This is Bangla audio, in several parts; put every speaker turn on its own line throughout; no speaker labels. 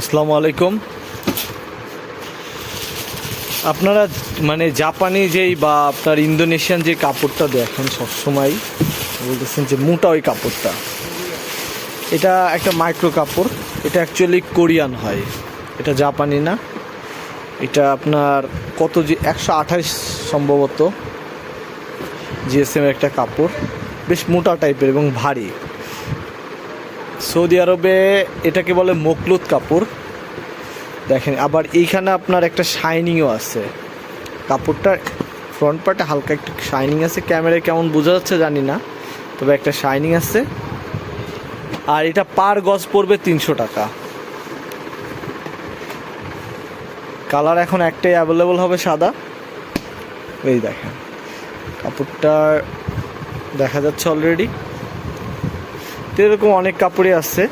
আসসালামু আলাইকুম। আপনারা মানে জাপানি যেই বা আপনার ইন্দোনেশিয়ান যে কাপড়টা দেখেন সবসময় বলতেছেন যে মোটা ওই কাপড়টা। এটা একটা মাইক্রো কাপড়, এটা অ্যাকচুয়ালি কোরিয়ান হয়। এটা জাপানি না। এটা আপনার কত যে, একশো আঠাশ সম্ভবত। জিএসএম একটা কাপড়। বেশ মোটা টাইপের এবং ভারী। সৌদি আরবে এটাকে বলে মকলুত কাপড়। দেখেন, আবার এইখানে আপনার একটা শাইনিংও আছে। কাপড়টার ফ্রন্ট পার্টে হালকা একটু শাইনিং আছে। ক্যামেরায় কেমন বোঝা যাচ্ছে জানি না, তবে একটা শাইনিং আছে। আর এটা পার গজ পড়বে তিনশো টাকা। কালার এখন একটাই অ্যাভেলেবল হবে সাদা। এই দেখেন কাপড়টা দেখা যাচ্ছে অলরেডি তো এরকম অনেক কাপড়ই আছে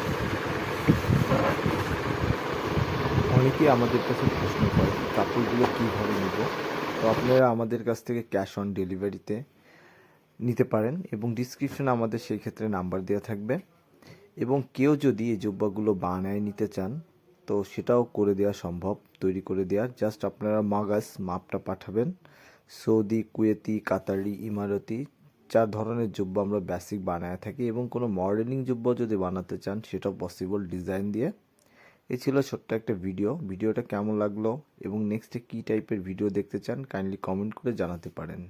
অনেকেই আমাদের কাছে প্রশ্ন করে কাপড়গুলো কীভাবে নেব। তো আপনারা আমাদের কাছ থেকে ক্যাশ অন ডেলিভারিতে নিতে পারেন এবং ডিসক্রিপশনে আমাদের সেই ক্ষেত্রে নাম্বার দেওয়া থাকবে। এবং কেউ যদি এই জুব্বাগুলো বানায় নিতে চান, তো সেটাও করে দেওয়া সম্ভব, তৈরি করে দেওয়া। জাস্ট আপনারা মাগাস মাপটা পাঠাবেন। সৌদি, কুয়েতি, কাতারি, ইমারতি চার ধরনের জুব্বা আমরা বেসিক বানায় থাকি এবং কোনো মডেলিং জুব্বা যদি বানাতে চান সেটা পসিবল ডিজাইন দিয়ে। এ ছিল ছোট্ট একটা ভিডিও ভিডিওটা কেমন লাগল এবং নেক্সটে কী টাইপের ভিডিও দেখতে চান কাইন্ডলি কমেন্ট করে জানাতে পারেন।